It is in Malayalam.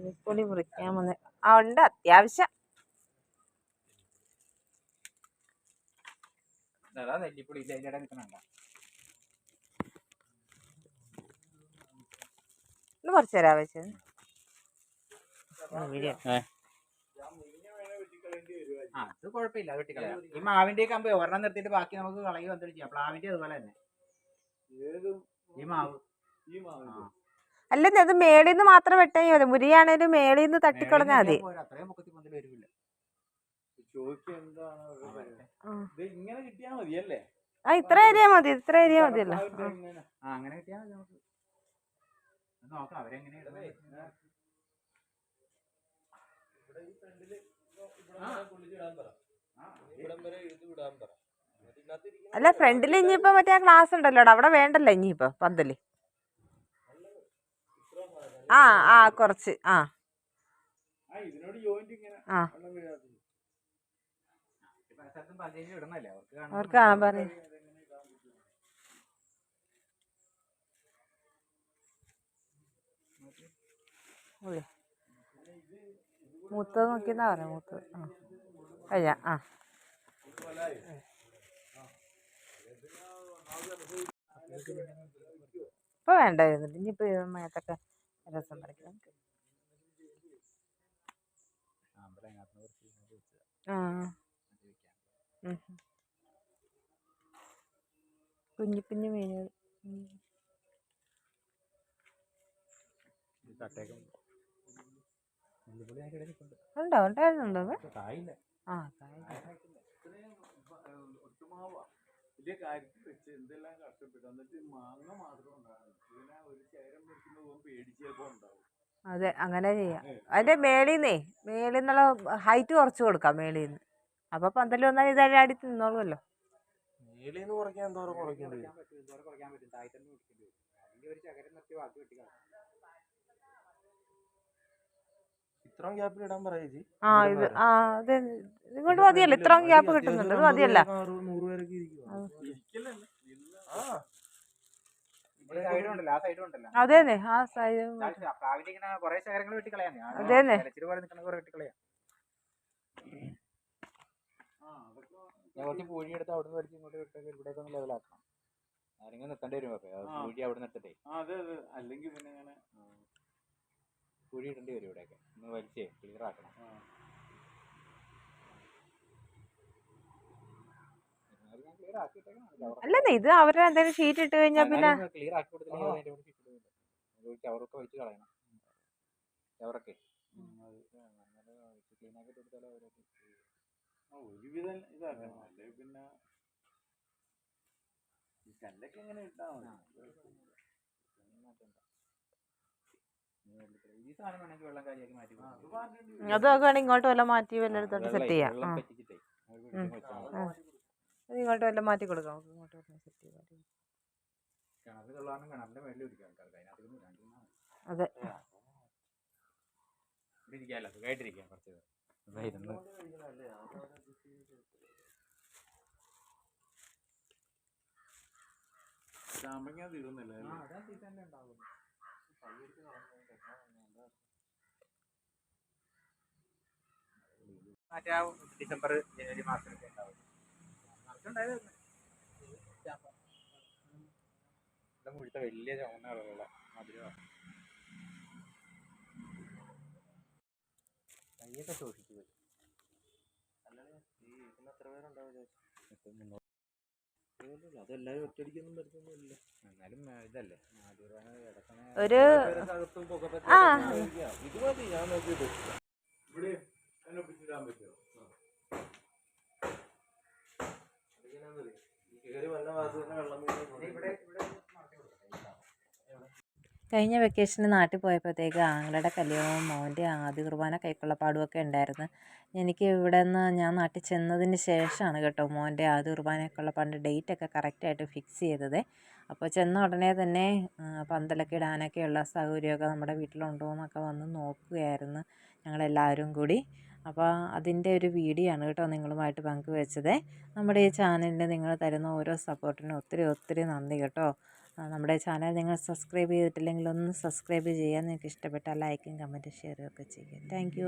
നെല്ലിപ്പൊടി മുറിക്കാൻ വന്ന്. ആ ഉണ്ട് അത്യാവശ്യം. അതാ നെല്ലിപ്പൊടി ഇല്ല? അതിന്റെ നിൽക്കണണ്ട ഒന്ന് കുറച്ച് തരാൻ വെച്ചത് വീഡിയോ. ആ അത് കുഴപ്പമില്ല അത് വെട്ടിക്കളയാം. ഈ മാവിന്റെ ഒക്കെ ആകുമ്പോ ഒരെണ്ണം നിർത്തിയിട്ട് ബാക്കി നമുക്ക് കളയി വന്നിട്ട് ചെയ്യാം. പ്ലാവിന്റെ അതുപോലെ തന്നെ. ഈ മാവ്. ആ. അല്ല അത് മേളിൽ നിന്ന് മാത്രം വെട്ടാൻ മതി. മുരിയാണേലും മേളിൽ നിന്ന് തട്ടിക്കളഞ്ഞാൽ മതി. ആ. ഇത്ര ഏരിയ മതി ഇത്ര ഏരിയ മതിയല്ലോ. അല്ല ആ. അങ്ങനെ കിട്ടിയാൽ മതി നമുക്ക്. അത് നോക്കാം ഇടുന്നത്. ഇവിടെ ഫ്രണ്ടിൽ അല്ല ഫ്രണ്ടിൽ ഇനിയിപ്പോ മറ്റേ ആ ക്ലാസ് ഉണ്ടല്ലോ അവിടെ വേണ്ടല്ലോ ഇനിയിപ്പോ പന്തൽ. ആ ആ കുറച്ച് ആ. ആ, അവർക്ക് കാണാൻ പറഞ്ഞു? ഉള്ളി. മൂത്തത് നോക്കിയെന്നാ പറയാ മൂത്തത്. ആ. കഴിഞ്ഞ? ആ. ഇപ്പൊ വേണ്ടായിരുന്നു ഇനിയിപ്പോ മേത്തൊക്കെ രസം പറിക്കാം ആ. കുഞ്ഞു കുഞ്ഞു മീനുകൾ. ഉണ്ടോ? ഉണ്ടായിരുന്നുണ്ടോ ആ കായ. വലിയ കാര്യത്തിൽ വെച്ച് എന്തെല്ലാം കഷ്ടപ്പെട്ടു. എന്നിട്ട് മാങ്ങ മാത്രം ഉണ്ടാകും ഇതിനെ ഒരു ചേരം വെക്കുമ്പോൾ പേടിച്ചപ്പോൾ ഉണ്ടാവും. അതെ അങ്ങനെ ചെയ്യാം. അതിന്റെ മേളിന്നേ മേളിൽ നിന്നുള്ള ഹൈറ്റ് കുറച്ച് കൊടുക്കാം മേളിൽ നിന്ന് അപ്പൊ പന്തൽ വന്നാൽ ഇതടി തിന്നോളുമല്ലോ. മേലേന്ന് കുറയ്ക്കാൻ എന്തോരം കുറയ്ക്കേണ്ടി വരും. ഇത്രയും ഗ്യാപ്പിൽ ഇടാൻ പറയാ ആ ഇത് ആ ഇത് ഇങ്ങോട്ട് മതിയല്ലോ. ഇത്രയും ഗ്യാപ്പ് കിട്ടുന്നുണ്ട്. ഇത് മതിയല്ല നൂറ് പേരൊക്കെ ഇരിക്കും സൈഡും ഉണ്ടല്ലോ ആ സൈഡും ഉണ്ടല്ലോ അതേന്നെ ആ സൈഡ് അതേന്നെ. പോലെ നിൽക്കുന്ന കുറെ വെട്ടിക്കളയാം. ഞാൻ കുറച്ച് പൂഴി എടുത്ത് അവിടെ നിന്ന് ഇങ്ങോട്ട് വിട്ടൊക്കെ ഇവിടെയൊക്കെ ഒന്ന് ലെവലാക്കണം. ആരെങ്കിലും നിർത്തേണ്ടി വരും. പൂഴി അവിടെ നിർത്തിട്ടേ അതെ അതെ. അല്ലെങ്കിൽ പിന്നെ ഇങ്ങനെ പൂഴി ഇടേണ്ടി വരും ഇവിടെയൊക്കെ. ഒന്ന് വലിച്ചേ ക്ലിയർ ആക്കണം ആ. ക്ലിയർ ആക്കിയിട്ടേക്കണം അല്ലെന്നേ ഇത് അവരെ എന്തെങ്കിലും ഷീറ്റ് ഇട്ട് കഴിഞ്ഞാൽ പിന്നെ ക്ലിയർ ആക്കി കൊടുത്തില്ലെങ്കിൽ ഒരുവിധം അല്ലെ പിന്നെ കല്ലൊക്കെ എങ്ങനെ ഇട്ടാ മതി. ഈ സാധനം വേണമെങ്കിൽ വെള്ളം കാര്യമാക്കി മാറ്റി ആ, അത് കൊടുക്കാം. മാറ്റേണ്ടി വരും. അത് വേണമെങ്കിൽ ഇങ്ങോട്ട് വല്ല മാറ്റി വല്ല എടുത്തോട്ട് വെള്ളമേ, സെറ്റ് ചെയ്യാം ഇങ്ങോട്ട് വല്ല മാറ്റി കൊടുക്കാം. നമുക്ക് ഇങ്ങോട്ട് സെറ്റ് മൂന്നാ അതെ. ചാമ്പങ്ങ ഡിസംബർ ജനുവരി മാസത്തിലൊക്കെ ഉണ്ടാവും നിറച്ചുണ്ടായത് തന്നെ. ചാമ്പ. ഇവിടെ മുഴുത്ത വലിയ കളറുള്ള മധുരമാണ്. കൈയൊക്കെ സൂക്ഷിച്ചു പോയി അതെല്ലാരും ഒറ്റയടിക്കൊന്നും വരുത്തൊന്നുമില്ല. എന്നാലും ഇതല്ലേ ഒരു. ഇത് മതി ഞാൻ നോക്കിയിട്ട് ഇവിടെ എന്നെ ഒപ്പിച്ചിടാൻ പറ്റുമോ കയറി വന്ന ഭാഗത്ത് തന്നെ വെള്ളം വീഴുന്നത് ഇവിടെ ഇവിടെ മറച്ചു കൊടുക്കാം കഴിഞ്ഞ വെക്കേഷന് നാട്ടിൽ പോയപ്പോഴത്തേക്ക് ആങ്ങളുടെ കല്യാണവും മോന്റെ ആദ്യ കുർബാന കൈക്കൊള്ളപ്പാടും ഒക്കെ ഉണ്ടായിരുന്നു. എനിക്ക് ഇവിടെ നിന്ന് ഞാൻ നാട്ടിൽ ചെന്നതിന് ശേഷമാണ് കേട്ടോ മോന്റെ ആദ്യ കുർബാനയ്ക്കുള്ള ഡേറ്റ് ഒക്കെ കറക്റ്റായിട്ട് ഫിക്സ് ചെയ്തത്. അപ്പോൾ ചെന്ന ഉടനെ തന്നെ പന്തലൊക്കെ ഇടാനൊക്കെയുള്ള സൗകര്യമൊക്കെ നമ്മുടെ വീട്ടിലുണ്ടോ എന്നൊക്കെ വന്ന് നോക്കുകയായിരുന്നു ഞങ്ങളെല്ലാവരും കൂടി. അപ്പോൾ അതിന്റെ ഒരു വീഡിയോ ആണ് കേട്ടോ നിങ്ങളുമായിട്ട് പങ്കുവെച്ചത്. നമ്മുടെ ഈ ചാനലിൽ നിങ്ങൾ തരുന്ന ഓരോ സപ്പോർട്ടിനും ഒത്തിരി ഒത്തിരി നന്ദി കേട്ടോ. നമ്മുടെ ചാനൽ നിങ്ങൾ സബ്സ്ക്രൈബ് ചെയ്തിട്ടില്ലെങ്കിൽ ഒന്ന് സബ്സ്ക്രൈബ് ചെയ്യാൻ നിങ്ങൾക്ക് ഇഷ്ടപ്പെട്ടാൽ ലൈക്കും കമന്റും ഷെയറും ഒക്കെ ചെയ്യുക. താങ്ക്